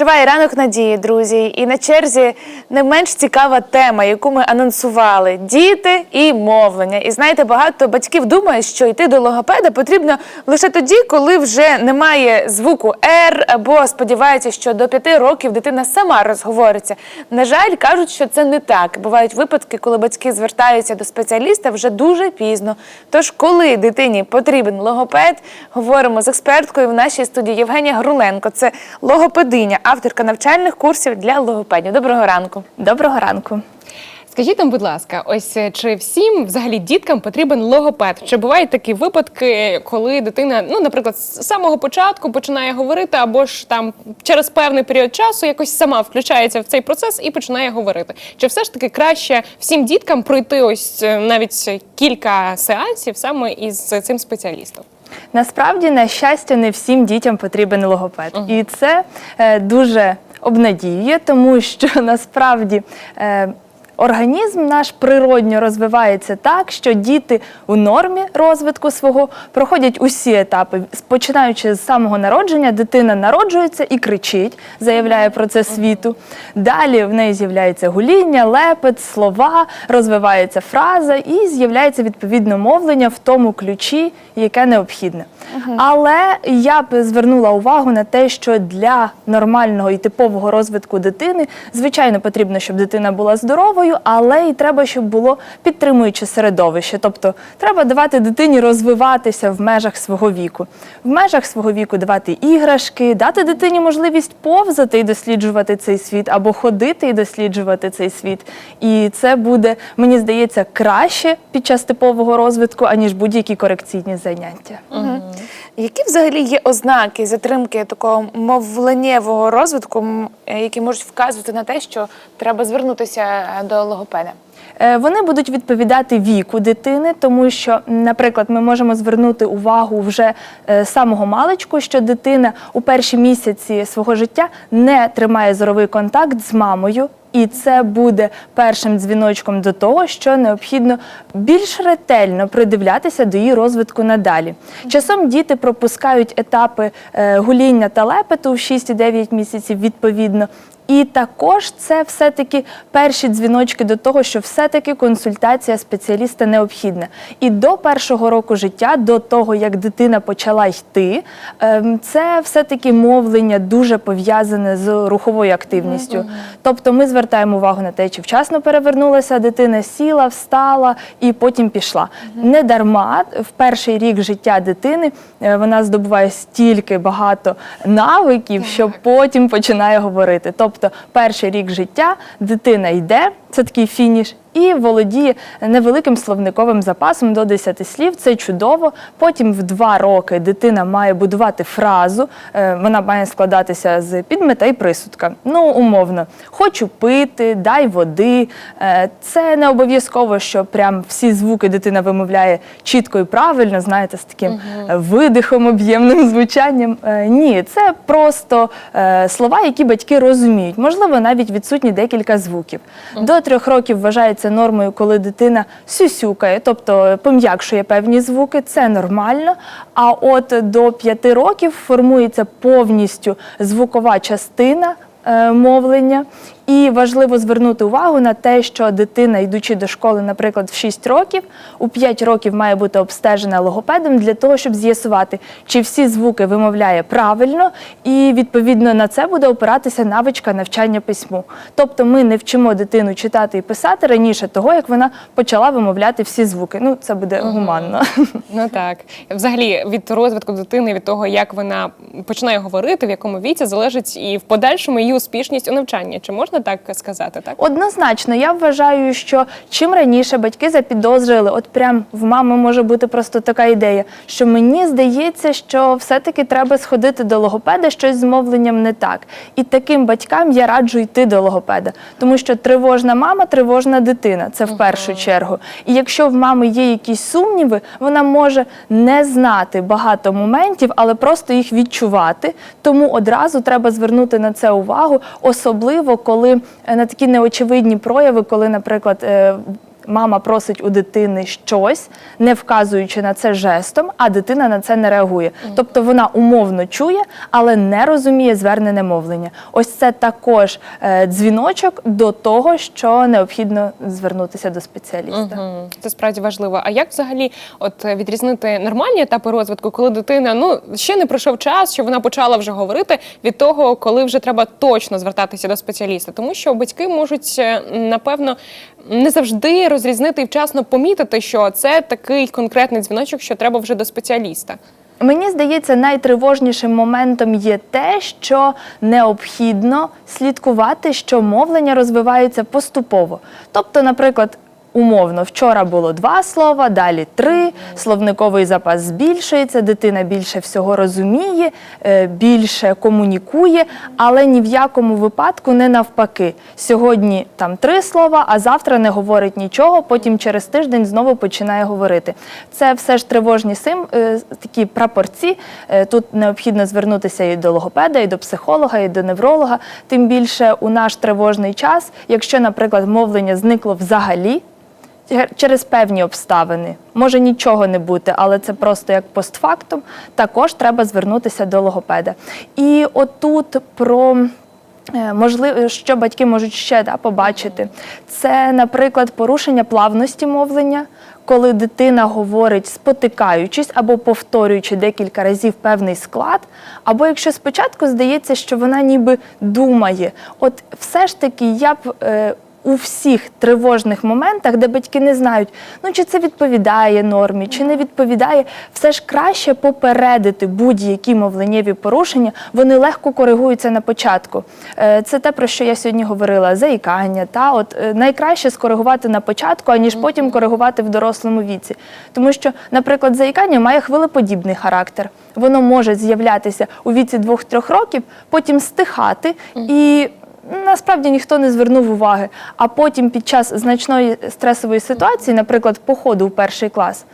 Триває ранок надії, друзі, і на черзі не менш цікава тема, яку ми анонсували: діти і мовлення. І знаєте, багато батьків думають, що йти до логопеда потрібно лише тоді, коли вже немає звуку «р», або сподіваються, що до п'яти років дитина сама розговориться. На жаль, кажуть, що це не так. Бувають випадки, коли батьки звертаються до спеціаліста вже дуже пізно. Тож, коли дитині потрібен логопед, говоримо з експерткою в нашій студії Євгенія Груленко. Це логопединя, авторка навчальних курсів для логопедів. Доброго ранку. Доброго ранку. Скажіть нам, будь ласка, ось е, чи всім взагалі діткам потрібен логопед? Чи бувають такі випадки, коли дитина, ну, наприклад, з самого початку починає говорити, або ж там через певний період часу якось сама включається в цей процес і починає говорити? Чи все ж таки краще всім діткам пройти ось е, навіть кілька сеансів саме із цим спеціалістом? Насправді, на щастя, не всім дітям потрібен логопед. І це е, дуже обнадіює, тому що насправді. Е, Організм наш природньо розвивається так, що діти у нормі розвитку свого проходять усі етапи. Починаючи з самого народження, дитина народжується і кричить, заявляє про це світу. Далі в неї з'являється гуління, лепет, слова, розвивається фраза і з'являється відповідно мовлення в тому ключі, яке необхідне. Але я б звернула увагу на те, що для нормального і типового розвитку дитини, звичайно, потрібно, щоб дитина була здоровою, але і треба, щоб було підтримуюче середовище. Тобто треба давати дитині розвиватися в межах свого віку. В межах свого віку давати іграшки, дати дитині можливість повзати і досліджувати цей світ, або ходити і досліджувати цей світ. І це буде, мені здається, краще під час типового розвитку, аніж будь-які корекційні заняття. Які взагалі є ознаки затримки такого мовленнєвого розвитку, які можуть вказувати на те, що треба звернутися е, до логопеда? Е, Вони будуть відповідати віку дитини, тому що, наприклад, ми можемо звернути увагу вже е, самого маличку, що дитина у перші місяці свого життя не тримає зоровий контакт з мамою. І це буде першим дзвіночком до того, що необхідно більш ретельно придивлятися до її розвитку надалі. Часом діти пропускають етапи е, гуління та лепету в 6-9 місяців відповідно. І також це все-таки перші дзвіночки до того, що все-таки консультація спеціаліста необхідна. І до першого року життя, до того як дитина почала йти, ем, це все-таки мовлення дуже пов'язане з руховою активністю. Тобто ми звертаємо увагу на те, чи вчасно перевернулася дитина, сіла, встала і потім пішла. Не дарма в перший рік життя дитини е, вона здобуває стільки багато навиків, що потім починає говорити. Тобто, перший рік життя дитина йде, це такий фініш. І володіє невеликим словниковим запасом до 10 слів. Це чудово. Потім в два роки дитина має будувати фразу. е, Вона має складатися з підмета і присудка. Ну, умовно, хочу пити, дай води. Е, Це не обов'язково, що прям всі звуки дитина вимовляє чітко і правильно, знаєте, з таким е, видихом, об'ємним звучанням. Ні, це просто слова, які батьки розуміють. Можливо, навіть відсутні декілька звуків. До трьох років вважається нормою, коли дитина сюсюкає, тобто пом'якшує певні звуки, це нормально. А от до п'яти років формується повністю звукова частина е, мовлення. І важливо звернути увагу на те, що дитина, йдучи до школи, наприклад, в 6 років, у 5 років має бути обстежена логопедом для того, щоб з'ясувати, чи всі звуки вимовляє правильно, і відповідно на це буде опиратися навичка навчання письму. Тобто ми не вчимо дитину читати і писати раніше того, як вона почала вимовляти всі звуки. Ну, це буде гуманно. Ну так, взагалі від розвитку дитини, від того, як вона починає говорити, в якому віці залежить і в подальшому її успішність у навчанні. Чи можна так сказати? Так Однозначно, я вважаю, що чим раніше батьки запідозрили, от прям в мами може бути просто така ідея, що мені здається, що все-таки треба сходити до логопеда, щось з мовленням не так. І таким батькам я раджу йти до логопеда, тому що тривожна мама, тривожна дитина. Це в першу чергу. І якщо в мами є якісь сумніви, вона може не знати багато моментів, але просто їх відчувати. Тому одразу треба звернути на це увагу, особливо коли е, на такі неочевидні прояви, коли, наприклад, е, мама просить у дитини щось, не вказуючи на це жестом, а дитина на це не реагує. Тобто вона умовно чує, але не розуміє звернене мовлення. Ось це також е, дзвіночок до того, що необхідно звернутися до спеціаліста. Мгм. Це справді важливо. А як взагалі от відрізнити нормальні етапи розвитку, коли дитина ну ще не пройшов час, що вона почала вже говорити від того, коли вже треба точно звертатися до спеціаліста, тому що батьки можуть е, напевно не завжди розрізнити і вчасно помітити, що це такий конкретний дзвіночок, що треба вже до спеціаліста. Мені здається, найтривожнішим моментом є те, що необхідно слідкувати, що мовлення розвивається поступово. Тобто, наприклад, умовно, вчора було два слова, далі три, словниковий запас збільшується, дитина більше всього розуміє, е, більше комунікує, але ні в якому випадку не навпаки. Сьогодні там три слова, а завтра не говорить нічого, потім через тиждень знову починає говорити. Це все ж тривожні сим, е, такі прапорці. Е, Тут необхідно звернутися і до логопеда, і до психолога, і до невролога. Тим більше у наш тривожний час, якщо, наприклад, мовлення зникло взагалі. Чер- Через певні обставини може нічого не бути, але це просто як постфактум. Також треба звернутися до логопеда. І отут про е, можливо, що батьки можуть ще да, побачити, це, наприклад, порушення плавності мовлення, коли дитина говорить спотикаючись або повторюючи декілька разів певний склад, або якщо спочатку здається, що вона ніби думає, от все ж таки я б. е, у всіх тривожних моментах, де батьки не знають, ну чи це відповідає нормі, чи не відповідає, все ж краще попередити будь-які мовленнєві порушення, вони легко коригуються на початку. Е, Це те, про що я сьогодні говорила: заїкання. Та от е, найкраще скоригувати на початку, аніж потім коригувати в дорослому віці. Тому що, наприклад, заїкання має хвилеподібний характер. Воно може з'являтися у віці 2-3 років, потім стихати і насправді ніхто не звернув уваги. А потім під час значної стресової ситуації, наприклад, походу у перший клас,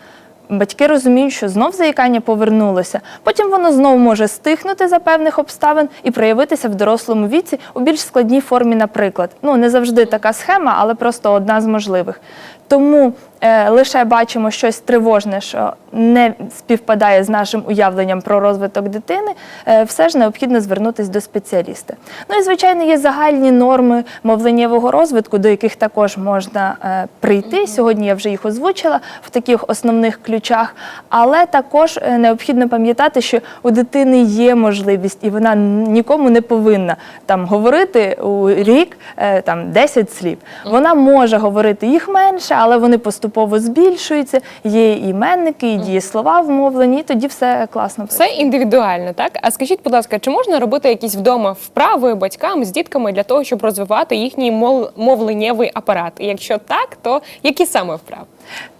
батьки розуміють, що знов заїкання повернулося. Потім воно знову може стихнути за певних обставин і проявитися в дорослому віці у більш складній формі, наприклад. Ну не завжди така схема, але просто одна з можливих. Тому е, лише бачимо щось тривожне, що не співпадає з нашим уявленням про розвиток дитини, е, все ж необхідно звернутися до спеціаліста. Ну і звичайно, є загальні норми мовленнєвого розвитку, до яких також можна е, прийти. Сьогодні я вже їх озвучила в таких основних ключах. Але також е, необхідно пам'ятати, що у дитини є можливість, і вона нікому не повинна там говорити у рік е, там 10 слів. Вона може говорити їх менше, але вони поступово збільшуються. Є і іменники, і дієслова в мовленні, і тоді все класно. Все індивідуально, так? А скажіть, будь ласка, чи можна робити якісь вдома вправи батькам з дітками для того, щоб розвивати їхній мов- мовленнєвий апарат? І якщо так, то які саме вправи?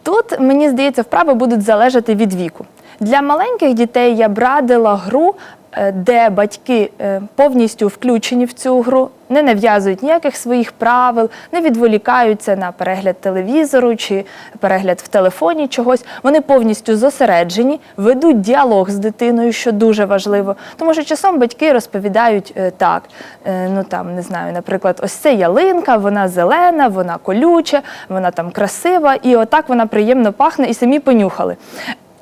Тут мені здається, вправи будуть залежати від віку. Для маленьких дітей я б радила гру, де батьки е, повністю включені в цю гру, не нав'язують ніяких своїх правил, не відволікаються на перегляд телевізору чи перегляд в телефоні чогось. Вони повністю зосереджені, ведуть діалог з дитиною, що дуже важливо. Тому що часом батьки розповідають е, так: е, ну там не знаю, наприклад, ось це ялинка, вона зелена, вона колюча, вона там красива, і отак вона приємно пахне, і самі понюхали.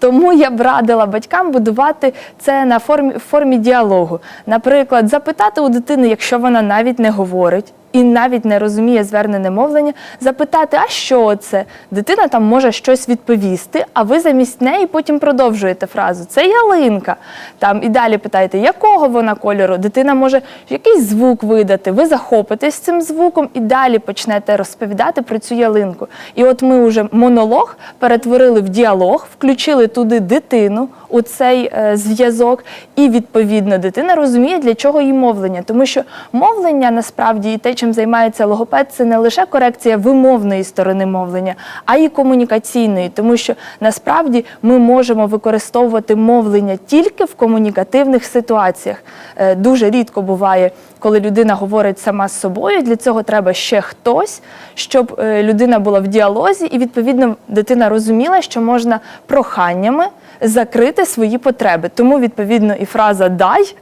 Тому я б радила батькам будувати це на формі, формі діалогу. Наприклад, запитати у дитини, якщо вона навіть не говорить і навіть не розуміє звернене мовлення, запитати, а що це? Дитина там може щось відповісти, а ви замість неї потім продовжуєте фразу. Це ялинка. Там і далі питаєте, якого вона кольору? Дитина може якийсь звук видати. Ви захопитесь цим звуком і далі почнете розповідати про цю ялинку. І от ми вже монолог перетворили в діалог, включили туди дитину у цей е, зв'язок, і відповідно дитина розуміє, для чого їй мовлення. Тому що мовлення насправді і те, чим займається логопед, це не лише корекція вимовної сторони мовлення, а й комунікаційної, тому що насправді ми можемо використовувати мовлення тільки в комунікативних ситуаціях. Е, Дуже рідко буває, коли людина говорить сама з собою. Для цього треба ще хтось, щоб е, людина була в діалозі, і відповідно дитина розуміла, що можна проханнями закрити свої потреби. Тому відповідно і фраза дай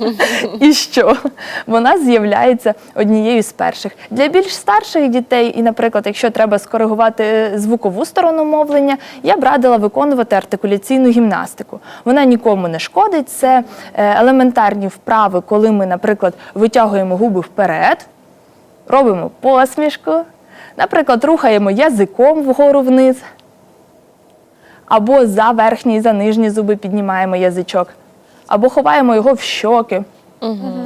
і що вона з'являється однією з перших. Для більш старших дітей, і, наприклад, якщо треба скоригувати звукову сторону мовлення, я б радила виконувати артикуляційну гімнастику. Вона нікому не шкодить. Це е, елементарні вправи, коли ми, наприклад, витягуємо губи вперед, робимо посмішку, наприклад, рухаємо язиком вгору вниз. Або за верхні і за нижні зуби піднімаємо язичок, або ховаємо його в щоки.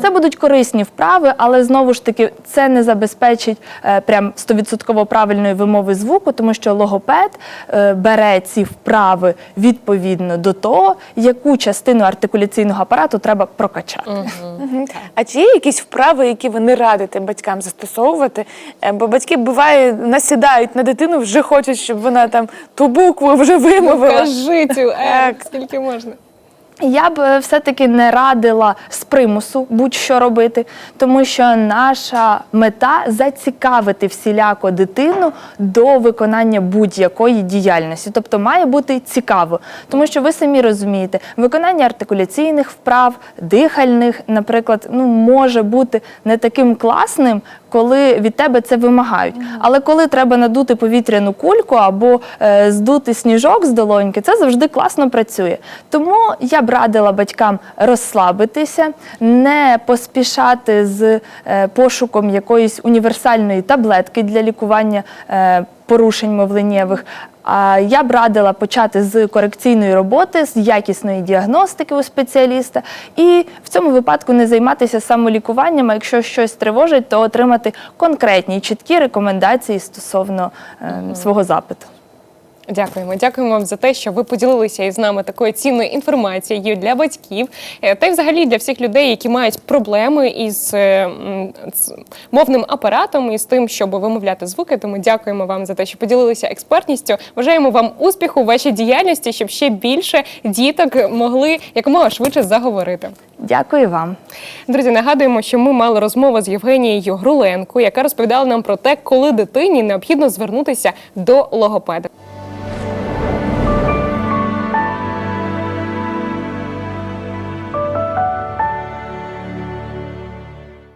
Це будуть корисні вправи, але знову ж таки це не забезпечить е, прям 100% правильної вимови звуку, тому що логопед е, бере ці вправи відповідно до того, яку частину артикуляційного апарату треба прокачати. Мгм. А чи є якісь вправи, які ви не радите батькам застосовувати? Е, Бо батьки буває насідають на дитину, вже хочуть, щоб вона там ту букву вже вимовила. Кажи цю е, Так. скільки можна. Я б е, все-таки не радила з примусу будь-що робити, тому що наша мета зацікавити всіляко дитину до виконання будь-якої діяльності. Тобто має бути цікаво, тому що ви самі розумієте, виконання артикуляційних вправ, дихальних, наприклад, ну може бути не таким класним, коли від тебе це вимагають. Але коли треба надути повітряну кульку або е, здути сніжок з долоньки, це завжди класно працює. Тому я б радила батькам розслабитися, не поспішати з е, пошуком якоїсь універсальної таблетки для лікування. е, Порушень мовленнєвих. Я б радила почати з корекційної роботи, з якісної діагностики у спеціаліста, і в цьому випадку не займатися самолікуванням. А якщо щось тривожить, то отримати конкретні чіткі рекомендації стосовно е, свого запиту. Дякуємо, дякуємо вам за те, що ви поділилися із нами такою цінною інформацією для батьків, е, та й взагалі для всіх людей, які мають проблеми із е, з мовним апаратом і з тим, щоб вимовляти звуки. Тому дякуємо вам за те, що поділилися експертністю. Бажаємо вам успіху у вашій діяльності, щоб ще більше діток могли якомога швидше заговорити. Дякую вам. Друзі, нагадуємо, що ми мали розмову з Євгенією Груленко, яка розповідала нам про те, коли дитині необхідно звернутися до логопеда.